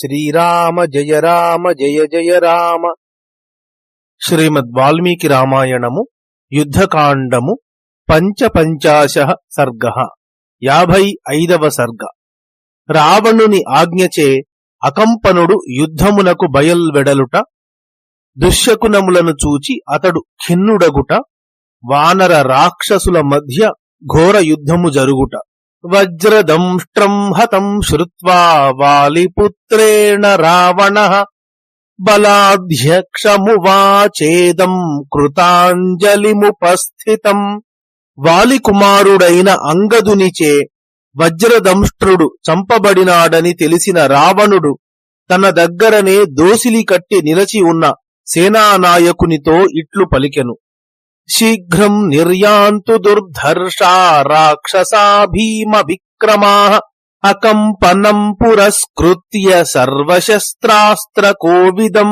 శ్రీరామ జయ రామ జయ జయ రామ. శ్రీమద్ వాల్మీకి రామాయణము యుద్ధకాండము పంచపంచాశ సర్గ యాభై ఐదవ సర్గ. రావణుని ఆజ్ఞచే అకంపనుడు యుద్ధమునకు బయల్వెడలుట దుశ్శకునములను చూచి అతడు ఖిన్నుడగుట వానర రాక్షసుల మధ్య ఘోర యుద్ధము జరుగుట. వజ్రదంష్ట్రం హతం శ్రుత్వా వాలిపుత్రేణ రావణ బలాధ్యక్షమువాచేదం కృతాంజలిముపస్థితం. వాలికుమారుడైన అంగదునిచే వజ్రదంష్ట్రుడు చంపబడినాడని తెలిసిన రావణుడు తన దగ్గరనే దోసిలి కట్టి నిలచి ఉన్న సేనానాయకునితో ఇట్లు పలికెను. శీఘ్రం నిర్యాంతు దుర్ధర్షా రాక్షసా భీమ విక్రమా అకంపనం పురస్కృత్య సర్వశస్త్రాస్త్ర కోవిదం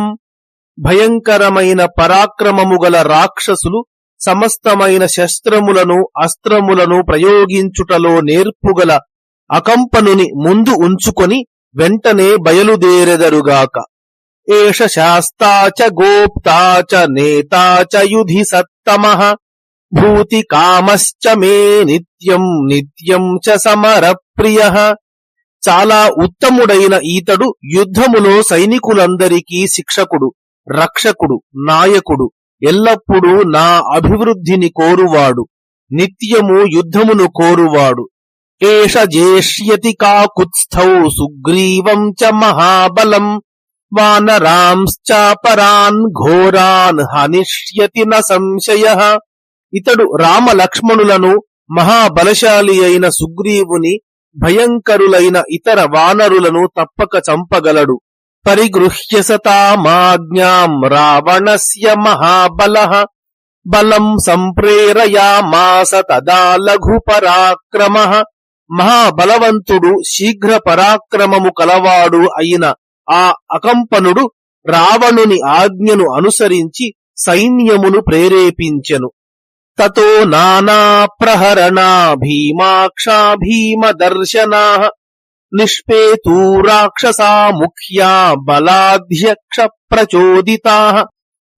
భయంకరమైన పరాక్రమము గల రాక్షసులు సమస్తమైన శస్త్రములను అస్త్రములను ప్రయోగించుటలో నేర్పుగల అకంపనుని ముందు ఉంచుకొని వెంటనే బయలుదేరెదరుగాక। ఏష శాస్తా చ గోప్తా చ నేతా చ యుధి సత్తమః భూతి కామశ్చ మే నిత్యం నిత్యం చ సమర ప్రియ చాలా ఉత్తముడైన ఈతడు యుద్ధములో సైనికులందరికీ శిక్షకుడు రక్షకుడు నాయకుడు ఎల్లప్పుడూ నా అభివృద్ధిని కోరువాడు నిత్యము యుద్ధమును కోరువాడు. ఏష జేష్యతి కాకుత్స్థౌ సుగ్రీవం చ మహాబలం. వానరాంశ్చాపరాన్ ఘోరాన్ హనిష్యతి న సంశయ ఇతడు రామ లక్ష్మణులను మహాబలశాలి అయిన సుగ్రీవుని భయంకరులైన ఇతర వానరులను తప్పక చంపగలడు. పరిగృహ్య సతామాజ్ఞాం రావణస్య మహాబల। బలం సంప్రేరయామాస తదా లఘు పరాక్రమ మహాబలవంతుడు శీఘ్ర పరాక్రమము కలవాడు అయిన ఆ అకంపనుడు రావణుని ఆజ్ఞను అనుసరించి సైన్యమును ప్రేరేపించెను. తతో నానా ప్రహరణా భీమాక్షా భీమ దర్శనా నిష్పేతూ రాక్షసా ముఖ్యా బలాధ్యక్ష ప్రచోదితా.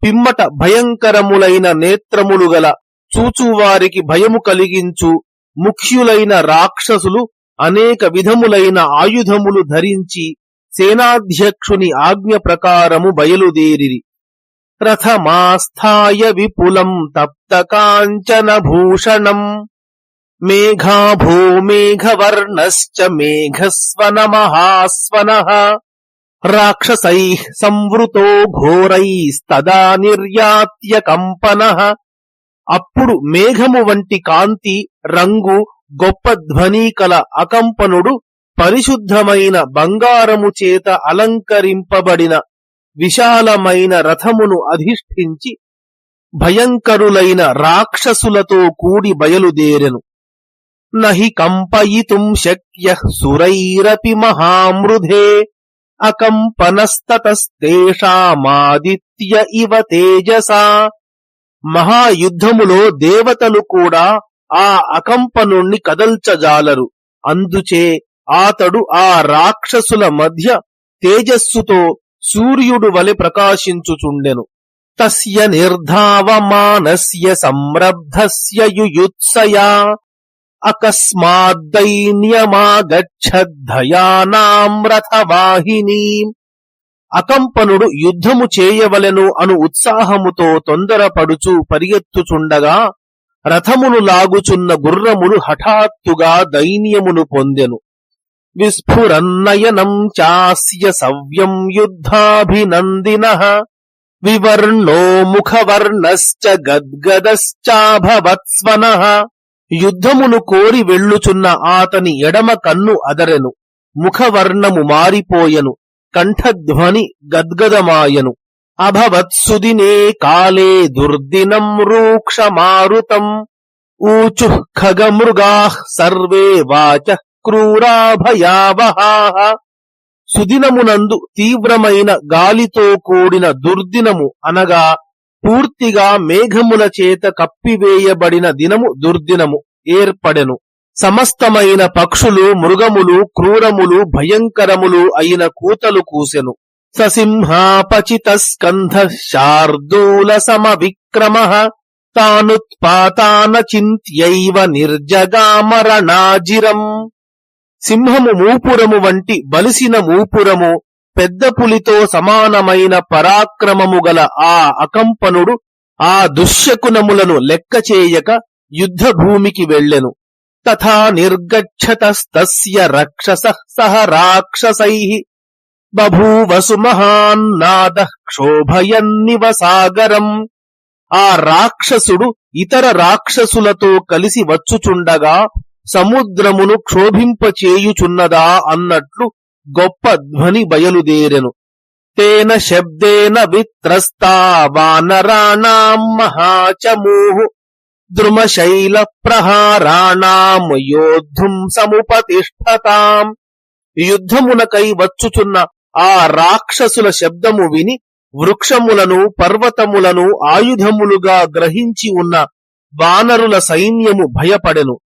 పిమ్మట భయంకరములైన నేత్రములు గల చూచువారికి భయము కలిగించు ముఖ్యులైన రాక్షసులు అనేక విధములైన ఆయుధములు ధరించి సేనాధ్యక్షుని ఆజ్ఞ ప్రకారము బయలుదేరిరి రథమాస్థాయ విపులం తప్త కాంచన భూషణం మేఘాభో మేఘవర్ణశ్చ మేఘస్వన మహాస్వన రాక్షసై సంవృతో ఘోరైస్తదా నిర్యాత్య కంపన అప్పుడు మేఘము వంటి కాంతి రంగు గొప్ప ధ్వని కల అకంపనుడు పరిశుద్ధమైన బంగారము చేత అలంకరింపబడిన విశాలమైన రథమును అధిష్ఠించి భయంకరులైన రాక్షసులతో కూడి బయలుదేరెను. నహి కంపయితుం శక్య సురైరపి మహామృధే అకంపనస్తతస్తేషామాదిత్య ఇవ తేజసా. మహాయుద్ధములో దేవతలు కూడా ఆ అకంపనుణ్ణి కదల్చజాలరు. అందుచే ఆతడు ఆ రాక్షసుల మధ్య తేజస్సుతో సూర్యుడు వలె ప్రకాశించుచుండెను. తస్య నిర్ధావమానస్య సంరబ్ధస్య యుయుత్సయా. అకస్మాద్దైన్యమాగచ్చద్ధయానాం రథవాహినీం అకంపనుడు యుద్ధము చేయవలెను అను ఉత్సాహముతో తొందరపడుచు పరిగెత్తుచుండగా రథమును లాగుచున్న గుర్రములు హఠాత్తుగా దైన్యమును పొందెను. విస్ఫురన్నయనం చాస్య సవ్యం యుద్ధాభినందిన. వివర్ణో ముఖవర్ణశ్చ గద్గదశ్చాభవత్స్వన. యుద్ధమును కోరి వెళ్ళుచున్న ఆతని ఎడమ కన్ను అదరెను. ముఖవర్ణము మారిపోయెను. కంఠధ్వని గద్గదమాయను. అభవత్సుదినే కాలే దుర్దినం రూక్షమారుతం. ఊచు ఖగమృగా సర్వే వాచ క్రూరాభయావహా సుదినమునందు తీవ్రమైన గాలితో కూడిన దుర్దినము అనగా పూర్తిగా మేఘముల చేత కప్పివేయబడిన దినము దుర్దినము ఏర్పడెను. సమస్తమైన పక్షులు మృగములు క్రూరములు భయంకరములు అయిన కూతలు కూసెను. ససింహాపచిత స్కంధ శార్దూల సమ విక్రమ తానుత్పాతాన చింత్యైవ నిర్జగామరణాజిరం. సింహము మూపురము వంటి బలిసిన మూపురము పెద్ద పులితో సమానమైన పరాక్రమము గల ఆ అకంపనుడు ఆ దుశ్శకునములను లెక్క చేయక యుద్ధ వెళ్ళెను. తథా నిర్గచ్చతస్తస్య రక్షస సహ రాక్షసై. బభూవసు మహాన్నాద క్షోభయన్నివ సాగరం ఆ రాక్షసుడు ఇతర రాక్షసులతో కలిసి వచ్చుచుండగా సముద్రమును క్షోభింపచేయుచున్నదా అన్నట్లు గొప్ప ధ్వని బయలుదేరెను. తేన శబ్దేన విత్రస్తా వానరాణాం మహాచమూహు. ద్రుమశైల ప్రహారాణాం యోద్ధుం సముపతిష్టతాం యుద్ధమునకై వచ్చుచున్న ఆ రాక్షసుల శబ్దము విని వృక్షములను పర్వతములను ఆయుధములుగా గ్రహించి ఉన్న వానరుల సైన్యము భయపడెను.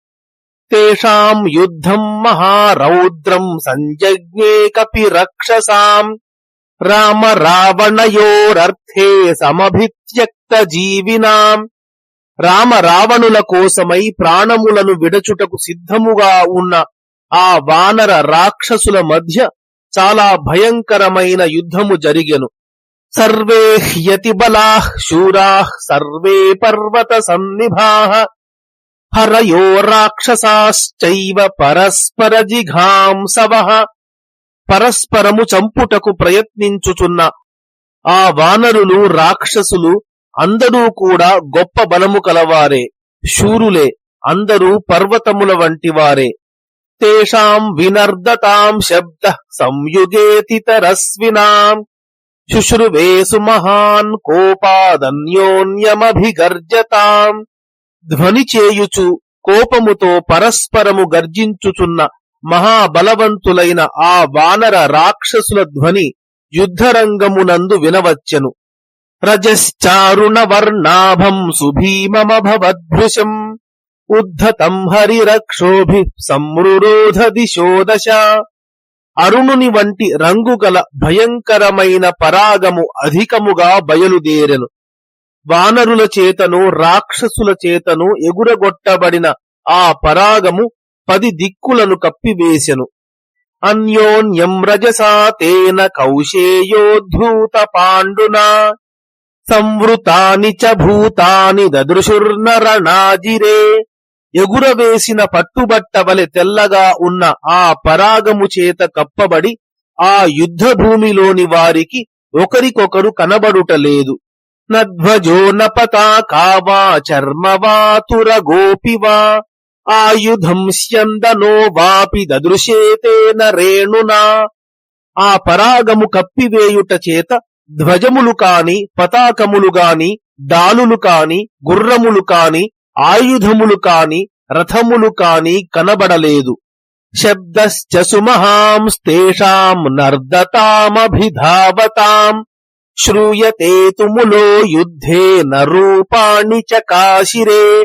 తేషాం యుద్ధం మహారౌద్రం సంజజ్ఞే కపి రక్షసాం రామ రావణయోరర్థే సమభిత్యక్త జీవినాం రామ రావణుల కోసమై ప్రాణములను విడచుటకు సిద్ధముగా ఉన్న ఆ వానర రాక్షసుల మధ్య చాలా భయంకరమైన యుద్ధము జరిగెను. సర్వే హ్యతిబలా శూరా సర్వే పర్వత సన్నిభా। హరయో రాక్షసాశ్చైవ పరస్పర జిఘాంసవః పరస్పరము చంపుటకు ప్రయత్నించుచున్న ఆ వానరులు రాక్షసులు అందరూ కూడా గొప్ప బలము కలవారే. శూరులే అందరూ పర్వతముల వంటి వారే తేషాం వినర్దతాం శబ్ద సంయుగేతితరస్వినాం. శుశ్రువేసు మహాన్ కోపాదన్యోన్యమభిగర్జతాం. ధ్వని చేయుచు కోపముతో పరస్పరము గర్జించుచున్న మహాబలవంతులైన ఆ వానర రాక్షసుల ధ్వని యుద్ధరంగమునందు వినవచ్చెను. రజశ్చారుణ వర్ణాభం సుభీమమభవద్భృశం ఉద్ధతం హరిరక్షోభి సంరురోధ దిశోదశ అరుణుని వంటి రంగుగల భయంకరమైన పరాగము అధికముగా బయలుదేరెను. వానరుల చేతను రాక్షసుల చేతను ఎగురగొట్టబడిన ఆ పరాగము పది దిక్కులను కప్పివేశెను అన్యోన్యం రజసా తేన కౌశేయోద్ధూత పాండునా. సంవృతాని చ భూతాని దదృశుర్నరణాజిరే. ఎగురవేసిన పట్టుబట్టవలె తెల్లగా ఉన్న ఆ పరాగము చేత కప్పబడి ఆ యుద్ధభూమిలోని వారికి ఒకరికొకరు కనబడుటలేదు నధ్వజో నపతాకావా చర్మవాతుర గోపివా ఆయుధం స్యందనో వాపి దదృశేతేన రేణునా. ఆ పరాగము కప్పివేయుట చేత ధ్వజములు కాని పతాకములు గాని డాలులు కాని గుర్రములు కాని ఆయుధములు కాని రథములు కాని కనబడలేదు. శబ్దశ్చ సుమహాంస్తేషాం నర్దతామభిధావతాం. శ్రూయతే తుములో యుద్ధే నరూపాణి చ కాశిరే.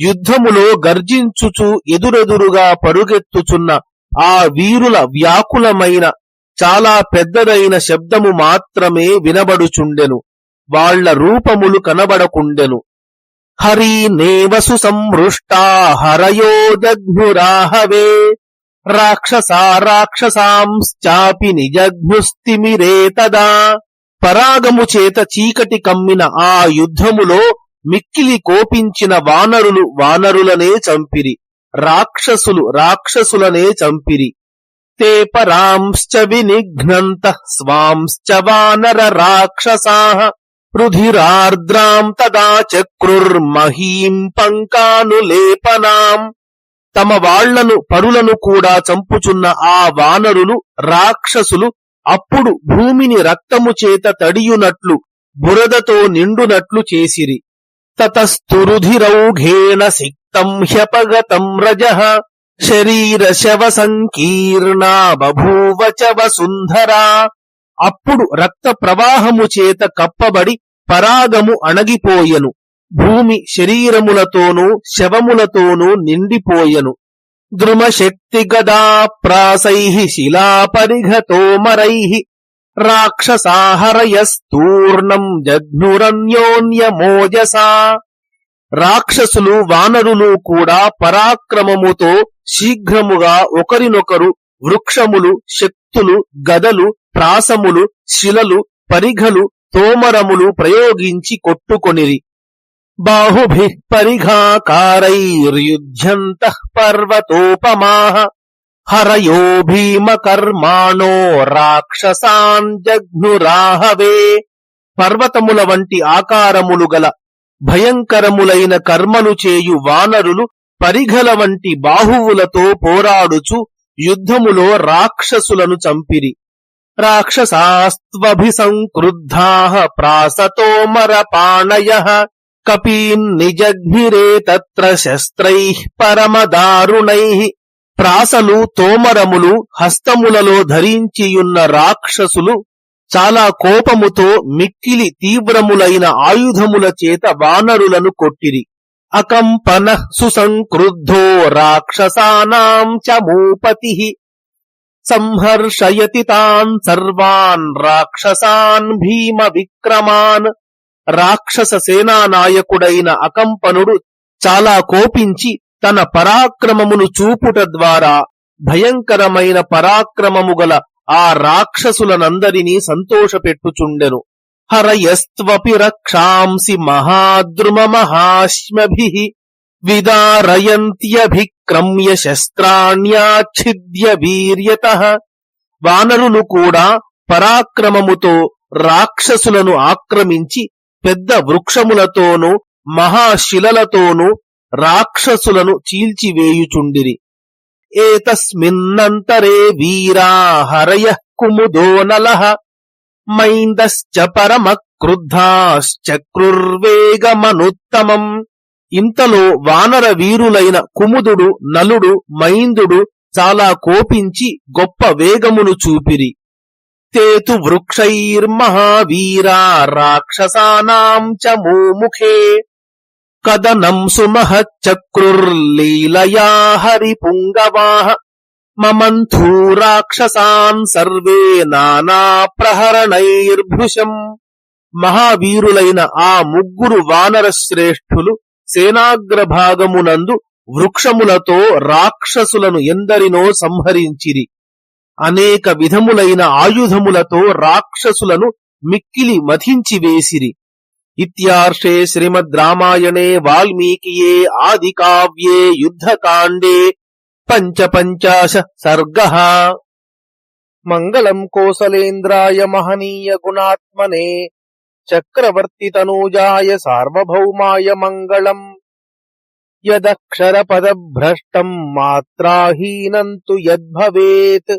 యుద్ధములో గర్జించుచు ఎదురెదురుగా పరుగెత్తుచున్న ఆ వీరుల వ్యాకులమైన చాలా పెద్దదైన శబ్దము మాత్రమే వినబడుచుండెను. వాళ్ళ రూపములు కనబడకుండెను. హరి నేవసు సంహృష్టా హరయో రాక్షసా రాక్షసాంశ్చాపి నిజఘ్నుస్తిమిరే తదా. పరాగము చేత చీకటి కమ్మిన ఆ యుద్ధములో మిక్కిలి కోపించిన వానరులు వానరులనే చంపిరి. రాక్షసులు రాక్షసులనే చంపిరి. తే పరాంశ్చ వినిఘ్నంత స్వాంశ్చ వానర రాక్షసా రుధిరార్ద్రాం తదా చక్రుర్మహీం పంకానులేపనాం. తమ వాళ్ళను పరులను కూడా చంపుచున్న ఆ వానరులు రాక్షసులు అప్పుడు భూమిని రక్తము చేత తడియునట్లు బురదతో నిండునట్లు చేసిరి. తతస్తురుధిరౌఘేణ సిక్తం హ్యపగతం రజ శరీర శవ సంకీర్ణా బభూవచవ సుందరా. అప్పుడు రక్త ప్రవాహము చేత కప్పబడి పరాగము అణగిపోయెను. భూమి శరీరములతోనూ శవములతోనూ నిండిపోయెను. ద్రుమశక్తి గదా ప్రాసై శిలాపరిఘతోమరై రాక్షసాహరయస్తూర్ణం జఘ్నురన్యోన్యమోజస. రాక్షసులు వానరులు కూడా పరాక్రమముతో శీఘ్రముగా ఒకరినొకరు వృక్షములు శక్తులు గదలు ప్రాసములు శిలలు పరిఘలు తోమరములు ప్రయోగించి కొట్టుకొనిరి. బాహుభి పరిఘాకారైర్యుధ్యంత పర్వతోపమాహ హరయో భీమకర్మాణో రాక్షసాన్ జఘ్నురాహవే పర్వతముల వంటి ఆకారములు గల భయంకరములైన కర్మలు చేయు వానరులు పరిఘల వంటి బాహువులతో పోరాడుచు యుద్ధములో రాక్షసులను చంపిరి। రాక్షసాస్త్వభిసంక్రుద్ధా ప్రాసతోమరపాణయ। కపీన్ నిజఘ్నిరే తత్ర శస్త్రై పరమదారుణై. ప్రాసలు తోమరములు హస్తములలో ధరించియున్న రాక్షసులు చాలా కోపముతో మిక్కిలి తీవ్రములైన ఆయుధముల చేత వానరులను కొట్టిరి. అకంపన సుసంక్రుద్ధో రాక్షసానాం చ మూపతి. సంహర్షయతి తాన్ సర్వాన్ రాక్షసాన్ భీమ విక్రమాన్ రాక్షస సేనానాయకుడైన అకంపనుడు చాలా కోపించి తన పరాక్రమమును చూపుట ద్వారా భయంకరమైన పరాక్రమము గల ఆ రాక్షసులనందరినీ సంతోషపెట్టుచుండెను. హరయస్త్వపి రక్షాంసి మహాద్రుమ మహాశ్మభి విదారయంత్యభిక్రమ్య శస్త్రాణ్యాచ్ఛిద్య వీర్యత వానరులు కూడా పరాక్రమముతో రాక్షసులను ఆక్రమించి పెద్ద వృక్షములతోనూ మహాశిలలతోనూ రాక్షసులను చీల్చివేయుచుండిరి. ఏతస్మిన్నంతరే వీరా హరయ కుముదో మైందశ్చ పరమ క్రుద్ధాశ్చక్రుర్వేగమనుత్తమం ఇంతలో వానర వీరులైన కుముదుడు నలుడు మైందుడు చాలా కోపించి గొప్ప వేగమును చూపిరి. తేతు వృక్షైర్మహావీరా రాక్షసానాం చ మూముఖే కదనం సుమహచ్చక్రుర్లీలయా హరిపుంగవాః మమంథూ రాక్షసాన్ సర్వే నానా ప్రహరణైర్భృశం మహావీరులైన ఆ ముగ్గురు వానర శ్రేష్ఠులు సేనాగ్రభాగమునందు వృక్షములతో రాక్షసులను ఎందరినో సంహరించిరి। అనేక విధములైన ఆయుధములతో రాక్షసులను మిక్కిలి మధించి వేసిరి. ఇత్యార్షే శ్రీమద్ రామాయణే వాల్మీకియే ఆది కావ్యే యుద్ధకాండే పంచపంచాశ సర్గ. మంగళం కోసలేంద్రాయ మహనీయ గుణాత్మనే చక్రవర్తి తనూజాయ సార్వభౌమాయ మంగళం. యదక్షర పదభ్రష్టం మాత్రాహీనం తు యద్భవేత్.